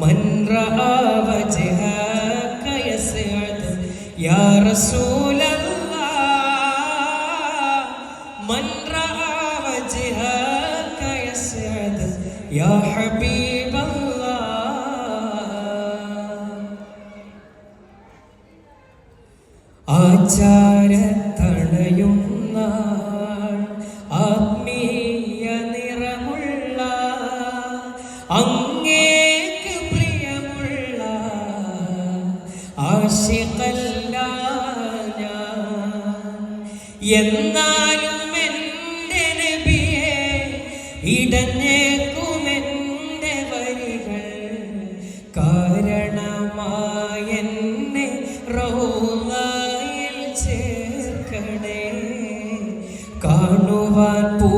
من رأى وجهك يسعد يا رسول الله من رأى وجهك يسعد يا حبيب الله ആചാരത്തണയുന്ന ആത്മീയ നിറമുള്ള അങ്ങേക്ക് ആശികല്ല എന്നാലും എന്റെ നബിയെ ഇടഞ്ഞേക്കുമെന്റെ വരികൾ. കാരണമായ എന്നെ റോയിൽ ചേർക്കണേ. കാണുവാൻ പോ